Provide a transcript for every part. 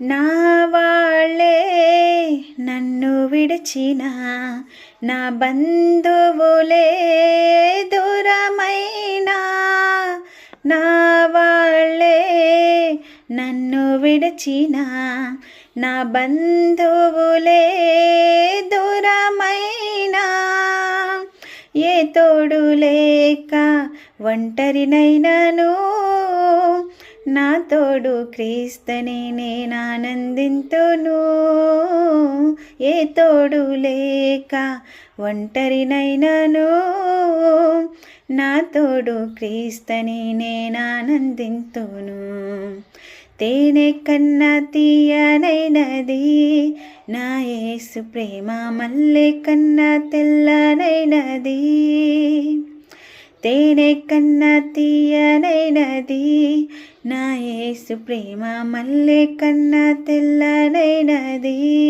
నా వాళ్ళే నన్ను విడిచిన నా బంధువులే దూరమైనా. నా వాళ్ళే నన్ను విడిచిన నా బంధువులే దూరమైనా. ఏ తోడు లేక ఒంటరినైనను నా తోడు క్రీస్తుని నేను ఆనందింతును. ఏ తోడు లేక ఒంటరినైనను. నా తోడు క్రీస్తుని నేను ఆనందింతును. తేనె కన్నా తీయనైనది. నా యేసు ప్రేమ మల్లె కన్నా తెల్లనైనది. తేనె కన్నా తీయనైనది. నా యేసు ప్రేమ మల్లె కన్నా తెల్లనైనది.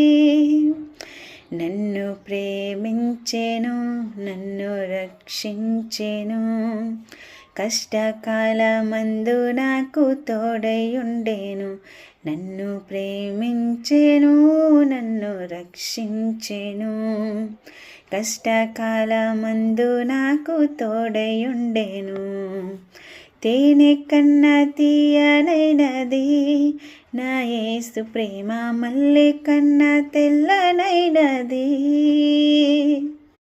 నన్ను ప్రేమించెను నన్ను రక్షించెను. కష్టకాలమందు నాకు తోడై ఉండేను. నన్ను ప్రేమించెను నన్ను రక్షించెను. కష్టకాలమందు నాకు తోడయుండెను. తేనె కన్నా తీయనైనది నా ఏసు ప్రేమ మల్లె కన్నా తెల్లనైనది.